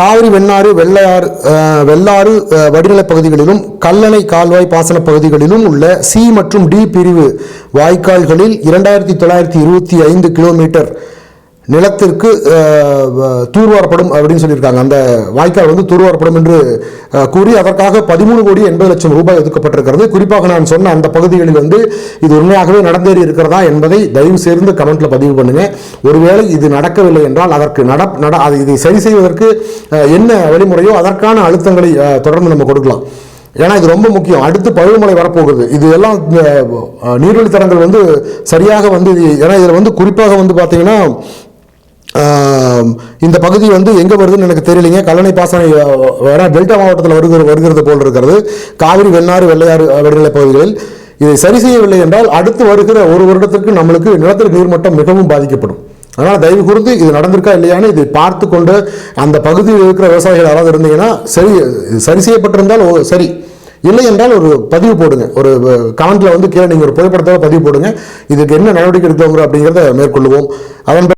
காவிரி வெண்ணாறு வெள்ளையாறு வெள்ளாறு வடிநிலப் பகுதிகளிலும் கல்லணை கால்வாய் பாசன பகுதிகளிலும் உள்ள சி மற்றும் டி பிரிவு வாய்க்கால்களில் இரண்டாயிரத்தி தொள்ளாயிரத்தி இருபத்தி ஐந்து கிலோமீட்டர் நிலத்திற்கு வ- தூர்வாரப்படும் அப்படின்னு சொல்லியிருக்காங்க. அந்த வாய்க்கால் வந்து தூர்வாரப்படும் என்று கூறி அதற்காக பதிமூணு கோடி எண்பது லட்சம் ரூபாய் ஒதுக்கப்பட்டிருக்கிறது. குறிப்பாக நான் சொன்ன அந்த பகுதிகளில் வந்து இது உண்மையாகவே நடந்தேறி இருக்கிறதா என்பதை தயவு செய்து கமெண்ட்ல பதிவு பண்ணுங்க. ஒருவேளை இது நடக்கவில்லை என்றால் அதற்கு நட நட இதை சரி செய்வதற்கு என்ன வழிமுறையோ அதற்கான அழுத்தங்களை தொடர்ந்து நம்ம கொடுக்கலாம். ஏன்னா இது ரொம்ப முக்கியம். அடுத்து பருவமழை வரப்போகுது. இது எல்லாம் இந்த, நீர்வழித்தடங்கள் வந்து சரியாக வந்து ஏன்னா இதில் வந்து குறிப்பாக வந்து பார்த்தீங்கன்னா இந்த பகுதி வந்து எங்கே வருதுன்னு எனக்கு தெரியலைங்க. கல்லணை பாசன வேணா வேற டெல்டா மாவட்டத்தில் வருகிற வருகிறது போல் இருக்கிறது. காவிரி வெண்ணாறு வெள்ளையாறு அஹ், வடிநிலை பகுதிகளில் இதை சரி செய்யவில்லை என்றால் அடுத்து வருகிற ஒரு வருடத்திற்கு நம்மளுக்கு நிலத்தடி நீர்மட்டம் மிகவும் பாதிக்கப்படும். அதனால் தயவு கூர்ந்து இது நடந்திருக்கா இல்லையான்னு இதை பார்த்து கொண்டு அந்த பகுதியில் இருக்கிற விவசாயிகள் யாராவது இருந்தீங்கன்னா சரி சரி செய்யப்பட்டிருந்தால் ஓ, சரி. இல்லை என்றால் ஒரு பதிவு போடுங்க. ஒரு கமெண்ட்டில் வந்து கீழே நீங்கள் ஒரு புகைப்படத்தோட பதிவு போடுங்க. இதுக்கு என்ன நடவடிக்கை எடுக்கிறோங்க அப்படிங்கிறத மேற்கொள்வோம் அதன்